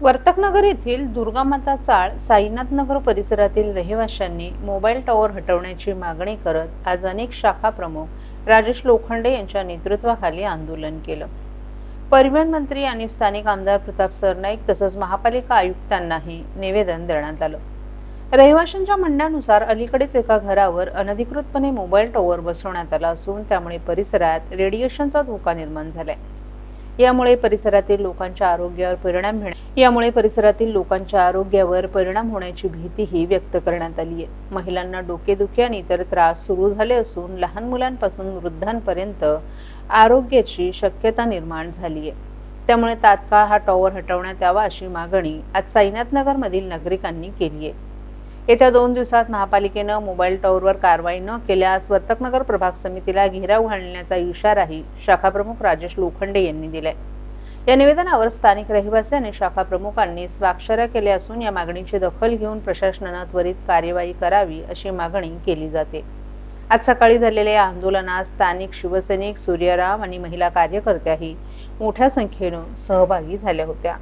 वर्तकनगर येथील दुर्गामाता चाळ साईनाथ नगर परिसरातील रहिवाशांनी मोबाईल टॉवर हटवण्याची मागणी करत आज अनेक शाखा प्रमुख राजेश लोखंडे यांच्या नेतृत्वाखाली आंदोलन केलं. परिवहन मंत्री आणि स्थानिक आमदार प्रताप सरनाईक तसंच महापालिका आयुक्तांनाही निवेदन देण्यात आलं. रहिवाशांच्या म्हणण्यानुसार अलीकडेच एका घरावर अनधिकृतपणे मोबाईल टॉवर बसवण्यात आला असून त्यामुळे परिसरात रेडिएशनचा धोका निर्माण झालाय. यामुळे परिसरातील लोकांच्या आरोग्यावर परिणाम यामुळे परिसरातील लोकांच्या आरोग्यावर परिणाम होण्याची भीतीही व्यक्त करण्यात आली आहे. महिलांना डोकेदुखी आणि इतर त्रास सुरू झाले असून लहान मुलांपासून वृद्धांपर्यंत आरोग्याची शक्यता निर्माण झाली आहे. त्यामुळे तात्काळ हा टॉवर हटवण्यात यावा अशी मागणी आज साईनाथ नागरिकांनी केली आहे. येत्या दोन दिवसात महापालिकेनं मोबाईल टॉवरवर कारवाई न केल्यास वर्तकनगर प्रभाग समितीला घेराव घालण्याचा इशाराही शाखाप्रमुख राजेश लोखंडे यांनी दिलाय. या निवेदनावर स्थानिक रहिवासी आणि शाखा प्रमुखांनी स्वाक्षऱ्या केल्या असून या मागणीची दखल घेऊन प्रशासनानं त्वरित कार्यवाही करावी अशी मागणी केली जाते. आज सकाळी झालेल्या या आंदोलनात स्थानिक शिवसैनिक सूर्यराम आणि महिला कार्यकर्त्याही मोठ्या संख्येनं सहभागी झाल्या होत्या.